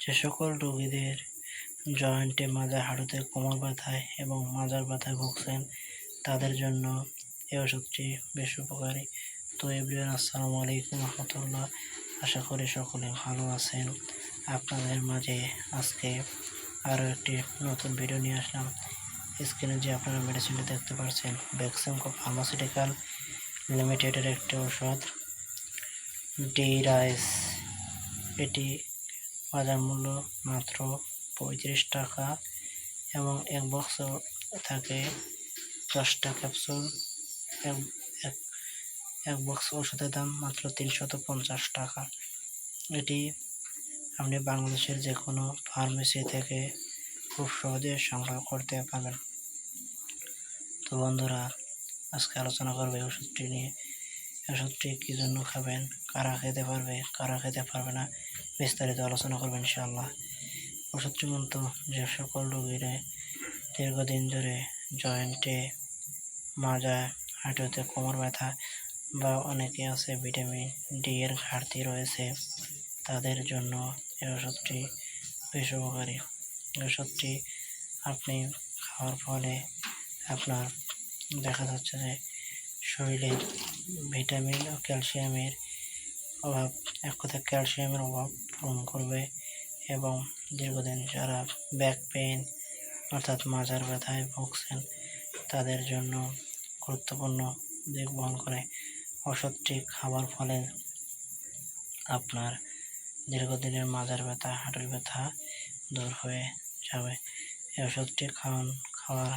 যে সকল রোগীদের জয়েন্টে মাজার হাঁটুতে কোমর ব্যথায় এবং মাজার ব্যথায় ভুগছেন, তাদের জন্য এই ওষুধটি বেশ উপকারী। তো এভরিওয়ান, আসসালামু আলাইকুম রহমতুল্লাহ। আশা করি সকলে ভালো আছেন। আপনাদের মাঝে আজকে আরও একটি নতুন ভিডিও নিয়ে আসলাম। স্ক্রিনে যে আপনারা মেডিসিনটি দেখতে পাচ্ছেন ভ্যাকসিমকো ফার্মাসিউটিক্যাল লিমিটেডের একটি ওষুধ ডিরাইস এটি বাজার মূল্য মাত্র পঁয়ত্রিশ টাকা এবং এক বক্স থাকে দশটা ক্যাপসুল। এক- এক- বক্স ওষুধের দাম মাত্র তিনশত পঞ্চাশ টাকা। এটি আপনি বাংলাদেশের যে কোনো ফার্মেসি থেকে খুব সহজে সংগ্রহ করতে পারবেন। তো বন্ধুরা, আজকে আলোচনা করবে ওষুধটি নিয়ে। ওষুধটি কী জন্য খাবেন? কারা খেতে পারবে? কারা খেতে পারবে না? বিস্তারিত আলোচনা করবেন ইনশাআল্লাহ। ওষুধটি মূলত যে সকল রোগীরা দীর্ঘদিন ধরে জয়েন্টে মাজা হাঁটুতে কোমর ব্যথা বা অনেকে আছে ভিটামিন ডি এর ঘাটতি রয়েছে, তাদের জন্য এই ওষুধটি বেশ উপকারী। ওষুধটি আপনি খাওয়ার ফলে আপনার দেখা যাচ্ছে যে শরীরে ভিটামিন ও ক্যালসিয়ামের অভাব, এক কথায় ক্যালসিয়ামের অভাব পূরণ করবে এবং দীর্ঘদিন যারা ব্যাক পেইন অর্থাৎ মাজার ব্যথায় ভুগছেন, তাদের জন্য গুরুত্বপূর্ণ দিক বহন করে ওষুধটি খাবার ফলে আপনার দীর্ঘদিনের মাজার ব্যথা, হাঁটুর ব্যথা দূর হয়ে যাবে। এই ওষুধটি খাওয়ান, খাওয়ার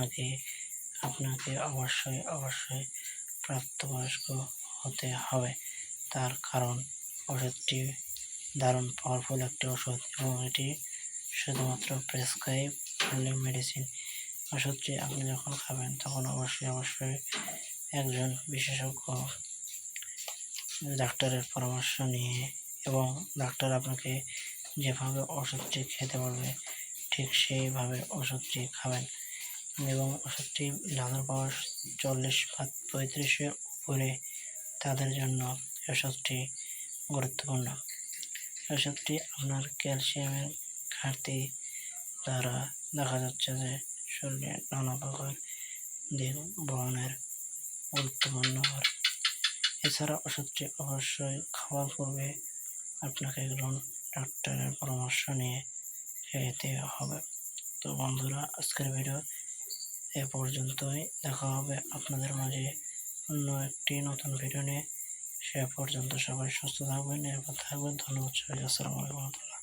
আগে আপনাকে অবশ্যই অবশ্যই প্রাপ্তবয়স্ক হতে হবে। তার কারণ ওষুধটি দারুণ পাওয়ারফুল একটি ওষুধ এবং এটি শুধুমাত্র প্রেসক্রাইব মেডিসিন ওষুধটি আপনি যখন খাবেন তখন অবশ্যই অবশ্যই একজন বিশেষজ্ঞ ডাক্তারের পরামর্শ নিয়ে এবং ডাক্তার আপনাকে যেভাবে ওষুধটি খেতে বলবে, ঠিক সেইভাবে ওষুধটি খাবেন। এবং ওষুধটি যাদের বয়স চল্লিশ পঁয়ত্রিশের উপরে, তাদের জন্য ওষুধটি গুরুত্বপূর্ণ। ওষুধটি আপনার ক্যালসিয়ামের ঘাটতি দ্বারা দেখা যাচ্ছে যে শরীরে নানা প্রকার দিক বহনের গুরুত্বপূর্ণ করে এছাড়া ওষুধটি অবশ্যই খাওয়ার পূর্বে আপনাকে একজন ডাক্তারের পরামর্শ নিয়ে খেতে হবে। তো বন্ধুরা, আজকের ভিডিও এ পর্যন্তই। দেখা হবে আপনাদের মাঝে অন্য একটি নতুন ভিডিও নিয়ে। সে পর্যন্ত সবাই সুস্থ থাকবেন, নিরাপদ থাকবেন। ধন্যবাদ সবাই আসসালামু আলাইকুম